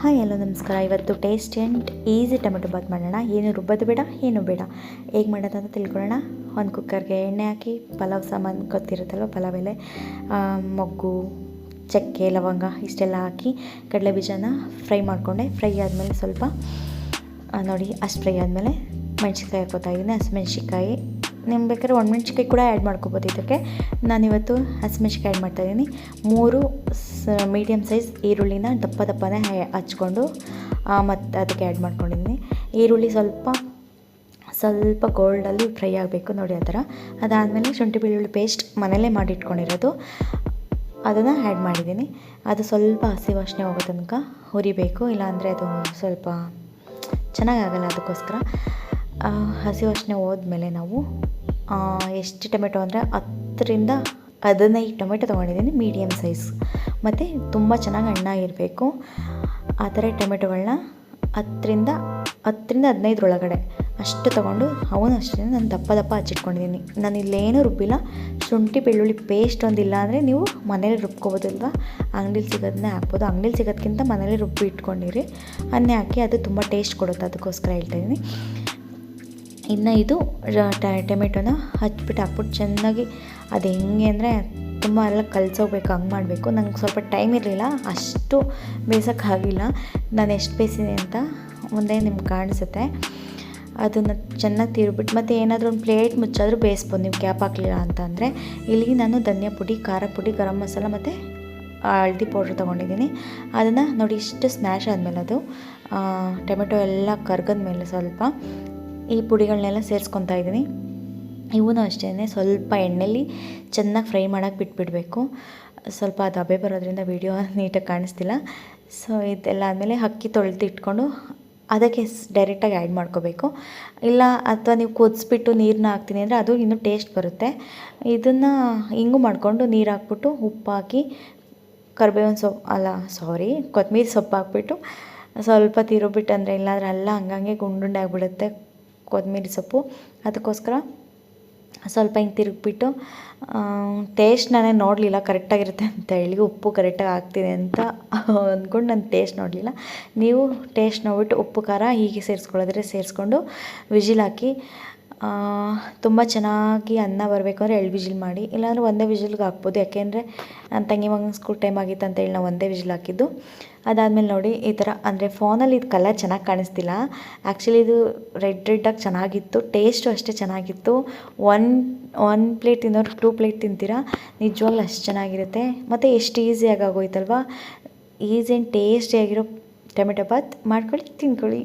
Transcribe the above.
Hi hello ನಮಸ್ಕಾರ. ಇವತ್ತು taste and easy tomato bath ಮಾಡೋಣ. ಏನು ರುಬ್ಬೋದು ಬೇಡ, ಏನು ಬೇಡ. ಹೇಗೆ ಮಾಡೋದಂತ ತಿಳ್ಕೊಳ್ಳೋಣ. ಒಂದು ಕುಕ್ಕರ್ಗೆ ಎಣ್ಣೆ ಹಾಕಿ, ಪಲಾವ್ ಸಾಮಾನು ಗೊತ್ತಿರುತ್ತಲ್ವ, ಪಲಾವ್ ಎಲೆ ಮೊಗ್ಗು, ಚಕ್ಕೆ, ಲವಂಗ, ಇಷ್ಟೆಲ್ಲ ಹಾಕಿ ಕಡಲೆ ಬೀಜನ ಫ್ರೈ ಮಾಡಿಕೊಂಡೆ. ಫ್ರೈ ಆದಮೇಲೆ ಸ್ವಲ್ಪ ನೋಡಿ, ಅಷ್ಟು ಫ್ರೈ ಆದಮೇಲೆ ಮೆಣಸಿನ್ಕಾಯಿ ಹಾಕೋತಾ ಇದ್ದೀನಿ. ಹಸಿಮೆಣ್ಸಿನ್ಕಾಯಿ ನಿಮ್ಗೆ ಬೇಕಾದ್ರೆ ಒಣಮೆಣ್ಸಿಕಾಯಿ ಕೂಡ ಆ್ಯಡ್ ಮಾಡ್ಕೋಬೋದು ಇದಕ್ಕೆ. ನಾನಿವತ್ತು ಹಸಿಮೆಣ್ಸಿಕಾಯಿ ಆ್ಯಡ್ ಮಾಡ್ತಾಯಿದ್ದೀನಿ ಮೂರು ಸ ಮೀಡಿಯಮ್ ಸೈಜ್ ಈರುಳ್ಳಿನ ದಪ್ಪ ದಪ್ಪನೇ ಹಚ್ಕೊಂಡು ಮತ್ತು ಅದಕ್ಕೆ ಆ್ಯಡ್ ಮಾಡ್ಕೊಂಡಿದ್ದೀನಿ. ಈರುಳ್ಳಿ ಸ್ವಲ್ಪ ಸ್ವಲ್ಪ ಗೋಲ್ಡಲ್ಲಿ ಫ್ರೈ ಆಗಬೇಕು ನೋಡಿ ಆ ಥರ. ಅದಾದಮೇಲೆ ಶುಂಠಿ ಬೆಳ್ಳುಳ್ಳಿ ಪೇಸ್ಟ್ ಮನೇಲೇ ಮಾಡಿಟ್ಕೊಂಡಿರೋದು. ಅದನ್ನು ಆ್ಯಡ್ ಮಾಡಿದ್ದೀನಿ. ಅದು ಸ್ವಲ್ಪ ಹಸಿ ವಾಸನೆ ಹೋಗೋ ತನಕ ಹುರಿಬೇಕು. ಇಲ್ಲಾಂದರೆ ಅದು ಸ್ವಲ್ಪ ಚೆನ್ನಾಗಾಗಲ್ಲ ಅದಕ್ಕೋಸ್ಕರ. ಹಸಿ ವಾಸನೆ ಹೋದ್ಮೇಲೆ ನಾವು ಎಷ್ಟು ಟೊಮೆಟೊ ಅಂದರೆ ಹತ್ತರಿಂದ ಹದಿನೈದು ಟೊಮೆಟೊ ತೊಗೊಂಡಿದ್ದೀನಿ ಮೀಡಿಯಮ್ ಸೈಜ್ ಮತ್ತು ತುಂಬ ಚೆನ್ನಾಗಿ ಹಣ್ಣಾಗಿರಬೇಕು. ಆ ಥರ ಟೊಮೆಟೊಗಳನ್ನ ಹತ್ತರಿಂದ ಹತ್ತರಿಂದ ಹದಿನೈದರೊಳಗಡೆ ಅಷ್ಟು ತೊಗೊಂಡು ಅವನು ಅಷ್ಟೇ ನಾನು ದಪ್ಪ ದಪ್ಪ ಹಚ್ಚಿಟ್ಕೊಂಡಿದ್ದೀನಿ ನಾನು ಇಲ್ಲೇನೂ ರುಬ್ಬಿಲ್ಲ. ಶುಂಠಿ, ಬೆಳ್ಳುಳ್ಳಿ ಪೇಸ್ಟ್ ಒಂದಿಲ್ಲ ಅಂದರೆ ನೀವು ಮನೇಲಿ ರುಬ್ಕೋಬೋದಿಲ್ವ ಅಂಗಡಿಲಿ ಸಿಗೋದನ್ನೇ ಹಾಕ್ಬೋದು. ಅಂಗಡಿಲಿ ಸಿಗೋದಕ್ಕಿಂತ ಮನೇಲಿ ರುಬ್ಬಿ ಇಟ್ಕೊಂಡಿರಿ. ಅನ್ನೇ ಹಾಕಿ ಅದು ತುಂಬ ಟೇಸ್ಟ್ ಕೊಡುತ್ತೆ. ಅದಕ್ಕೋಸ್ಕರ ಹೇಳ್ತಾಯಿದ್ದೀನಿ ಇನ್ನು ಇದು ಟೊಮೆಟೊನ ಹಚ್ಬಿಟ್ಟು ಹಾಕ್ಬಿಟ್ಟು ಚೆನ್ನಾಗಿ ಅದು ಹೆಂಗೆ ಅಂದರೆ ತುಂಬ ಎಲ್ಲ ಕಲ್ಸೋಗ್ಬೇಕು, ಹಂಗೆ ಮಾಡಬೇಕು. ನಂಗೆ ಸ್ವಲ್ಪ ಟೈಮ್ ಇರಲಿಲ್ಲ, ಅಷ್ಟು ಬೇಯಿಸೋಕ್ಕಾಗಿಲ್ಲ ನಾನು ಎಷ್ಟು ಬೇಯಿಸಿದೆ ಅಂತ ಮುಂದೆ ನಿಮ್ಗೆ ಕಾಣಿಸುತ್ತೆ. ಅದನ್ನು ಚೆನ್ನಾಗಿ ತಿರುಬಿಟ್ಟು ಮತ್ತು ಏನಾದರೂ ಒಂದು ಪ್ಲೇಟ್ ಮುಚ್ಚಾದರೂ ಬೇಯಿಸ್ಬೋದು, ನೀವು ಕ್ಯಾಪ್ ಹಾಕಲಿಲ್ಲ ಅಂತಂದರೆ ಇಲ್ಲಿ ನಾನು ಧನಿಯಾ ಪುಡಿ, ಖಾರ ಪುಡಿ, ಗರಂ ಮಸಾಲ ಮತ್ತು ಹಳದಿ ಪೌಡ್ರ್ ತೊಗೊಂಡಿದ್ದೀನಿ. ಅದನ್ನು ನೋಡಿ ಇಷ್ಟು ಸ್ಮ್ಯಾಶ್ ಆದಮೇಲೆ ಅದು ಟೊಮೆಟೊ ಎಲ್ಲ ಕರ್ಗದ ಮೇಲೆ ಸ್ವಲ್ಪ. ಈ ಪುಡಿಗಳನ್ನೆಲ್ಲ ಸೇರಿಸ್ಕೊತಾ ಇದ್ದೀನಿ. ಇವೂ ಅಷ್ಟೇ ಸ್ವಲ್ಪ ಎಣ್ಣೆಲಿ ಚೆನ್ನಾಗಿ ಫ್ರೈ ಮಾಡೋಕ್ಕೆ ಬಿಟ್ಬಿಡಬೇಕು. ಸ್ವಲ್ಪ ಅದು ಹಬೆ ಬರೋದ್ರಿಂದ ವೀಡಿಯೋ ನೀಟಾಗಿ ಕಾಣಿಸ್ತಿಲ್ಲ. ಸೊ ಇದೆಲ್ಲ ಆದಮೇಲೆ ಅಕ್ಕಿ ತೊಳೆದು ಇಟ್ಕೊಂಡು ಅದಕ್ಕೆ ಡೈರೆಕ್ಟಾಗಿ ಆ್ಯಡ್ ಮಾಡ್ಕೋಬೇಕು. ಇಲ್ಲ ಅಥವಾ ನೀವು ಕುದಿಸ್ಬಿಟ್ಟು ನೀರನ್ನ ಹಾಕ್ತೀನಿ ಅಂದರೆ ಅದು ಇನ್ನೂ ಟೇಸ್ಟ್ ಬರುತ್ತೆ. ಇದನ್ನು ಹಿಂಗೂ ಮಾಡಿಕೊಂಡು ನೀರು ಹಾಕ್ಬಿಟ್ಟು ಉಪ್ಪು ಹಾಕಿ ಕರ್ಬೇವಿನ ಸೊಪ್ಪು ಅಲ್ಲ, ಸಾರಿ ಕೊತ್ತಂಬರಿ ಸೊಪ್ಪು ಹಾಕ್ಬಿಟ್ಟು ಸ್ವಲ್ಪ ತಿರುಬಿಟ್ಟು ಅಂದರೆ ಇಲ್ಲಾಂದ್ರೆ ಅಲ್ಲ ಹಂಗಂಗೆ ಗುಂಡುಂಡೆ ಆಗಿಬಿಡುತ್ತೆ ಕೊತ್ತಂಬರಿ ಸೊಪ್ಪು. ಅದಕ್ಕೋಸ್ಕರ ಸ್ವಲ್ಪ ಹಿಂಗೆ ತಿರುಗಿಬಿಟ್ಟು ಟೇಸ್ಟ್ ನಾನೇ ನೋಡಲಿಲ್ಲ ಕರೆಕ್ಟಾಗಿರುತ್ತೆ ಅಂತ ಹೇಳಿ ಉಪ್ಪು ಕರೆಕ್ಟಾಗಿ ಆಗ್ತಿದೆ ಅಂತ ಅಂದ್ಕೊಂಡು ನಾನು ಟೇಸ್ಟ್ ನೋಡಲಿಲ್ಲ. ನೀವು ಟೇಸ್ಟ್ ನೋಡ್ಬಿಟ್ಟು ಉಪ್ಪು, ಖಾರ ಹೀಗೆ ಸೇರಿಸ್ಕೊಳ್ಳೋದ್ರೆ ಸೇರಿಸ್ಕೊಂಡು, ವಿಜಿಲ್ ಹಾಕಿ ತುಂಬ ಚೆನ್ನಾಗಿ ಅನ್ನ ಬರಬೇಕು ಅಂದರೆ ಎರಡು ವಿಜಿಲ್ ಮಾಡಿ. ಇಲ್ಲಾಂದರೆ ಒಂದೇ ವಿಜಿಲ್ಗೆ ಹಾಕ್ಬೋದು. ಯಾಕೆಂದರೆ ನನ್ನ ತಂಗಿ ಮಗನ ಸ್ಕೂಲ್ ಟೈಮ್ ಆಗಿತ್ತು ಅಂತೇಳಿ ನಾವು ಒಂದೇ ವಿಜಿಲ್ ಹಾಕಿದ್ದು. ಅದಾದಮೇಲೆ ನೋಡಿ, ಈ ಥರ ಅಂದರೆ ಫೋನಲ್ಲಿ ಇದು ಕಲರ್ ಚೆನ್ನಾಗಿ ಕಾಣಿಸ್ತಿಲ್ಲ. ಆ್ಯಕ್ಚುಲಿ ಇದು ರೆಡ್ ರೆಡ್ಡಾಗಿ ಚೆನ್ನಾಗಿತ್ತು. ಟೇಸ್ಟು ಅಷ್ಟೇ ಚೆನ್ನಾಗಿತ್ತು. ಒನ್ ಒನ್ ಪ್ಲೇಟ್ ತಿನ್ನೋರು ಟೂ ಪ್ಲೇಟ್ ತಿಂತೀರಾ? ನಿಜವಾಗ್ಲೂ ಅಷ್ಟು ಚೆನ್ನಾಗಿರುತ್ತೆ. ಮತ್ತು ಎಷ್ಟು ಈಸಿಯಾಗಿ ಆಗೋಯ್ತಲ್ವಾ? ಈಸಿ ಆ್ಯಂಡ್ ಟೇಸ್ಟಿಯಾಗಿರೋ ಟೊಮೆಟೊ ಬಾತ್ ಮಾಡ್ಕೊಳ್ಳಿ, ತಿನ್ಕೊಳ್ಳಿ.